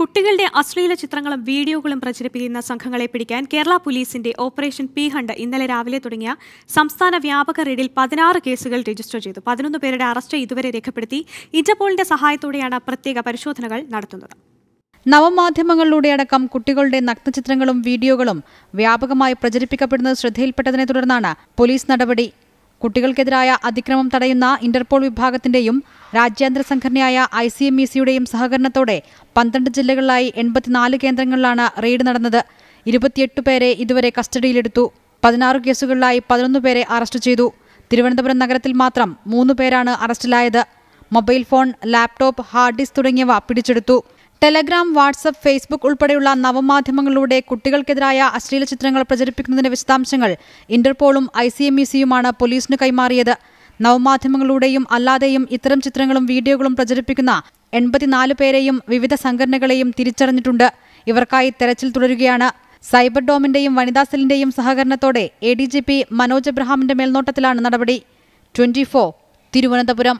കുട്ടികളുടെ അശ്ലീല ചിത്രങ്ങളും വീഡിയോകളും പ്രചരിപ്പിക്കുന്ന സംഘങ്ങളെ പിടിക്കാൻ കേരള പോലീസിന്റെ ഓപ്പറേഷൻ പി ഹണ്ട് ഇന്നലെ രാവിലെ തുടങ്ങിയ സംസ്ഥാന വ്യാപക റെയ്ഡിൽ പതിനാറ് കേസുകൾ രജിസ്റ്റർ ചെയ്തു. പതിനൊന്ന് പേരുടെ അറസ്റ്റ് ഇതുവരെ രേഖപ്പെടുത്തി. ഇന്റർപോളിന്റെ സഹായത്തോടെയാണ് പ്രത്യേക പരിശോധനകൾ നടത്തുന്നത്. നവമാധ്യമങ്ങളിലൂടെ അടക്കം കുട്ടികളുടെ നഗ്നചിത്രങ്ങളും വീഡിയോകളും വ്യാപകമായി പ്രചരിപ്പിക്കപ്പെടുന്നത് ശ്രദ്ധയിൽപ്പെട്ടതിനെ തുടർന്നാണ് പോലീസ് നടപടി കുട്ടികൾക്കെതിരായ അതിക്രമം തടയുന്ന ഇന്റർപോൾ വിഭാഗത്തിന്റെയും രാജ്യാന്തര സംഘടനയായ ഐ സി എം ഇ സിയുടെയും സഹകരണത്തോടെ പന്ത്രണ്ട് ജില്ലകളിലായി എൺപത്തിനാല് കേന്ദ്രങ്ങളിലാണ് റെയ്ഡ് നടന്നത്. ഇരുപത്തിയെട്ട് പേരെ ഇതുവരെ കസ്റ്റഡിയിലെടുത്തു. പതിനാറ് കേസുകളിലായി പതിനൊന്ന് പേരെ അറസ്റ്റ് ചെയ്തു. തിരുവനന്തപുരം നഗരത്തിൽ മാത്രം മൂന്ന് പേരാണ് അറസ്റ്റിലായത്. Mobile phone laptop hard disk തുടങ്ങിയവ പിടിച്ചെടുത്തു. ടെലഗ്രാം വാട്സപ്പ് ഫേസ്ബുക്ക് ഉൾപ്പെടെയുള്ള നവമാധ്യമങ്ങളിലൂടെ കുട്ടികൾക്കെതിരായ അശ്ലീല ചിത്രങ്ങൾ പ്രചരിപ്പിക്കുന്നതിന്റെ വിശദാംശങ്ങൾ ഇന്റർപോളും ഐ സി എം ഇ സിയുമാണ് പോലീസിന് കൈമാറിയത്. നവമാധ്യമങ്ങളിലൂടെയും അല്ലാതെയും ഇത്തരം ചിത്രങ്ങളും വീഡിയോകളും പ്രചരിപ്പിക്കുന്ന എൺപത്തിനാല് പേരെയും വിവിധ സംഘടനകളെയും തിരിച്ചറിഞ്ഞിട്ടുണ്ട്. ഇവർക്കായി തെരച്ചിൽ തുടരുകയാണ്. സൈബർ ഡോമിന്റെയും വനിതാ സെല്ലിന്റെയും സഹകരണത്തോടെ A D G P Manoj എബ്രഹാമിന്റെ മേൽനോട്ടത്തിലാണ് നടപടി. ട്വന്റി തിരുവനന്തപുരം.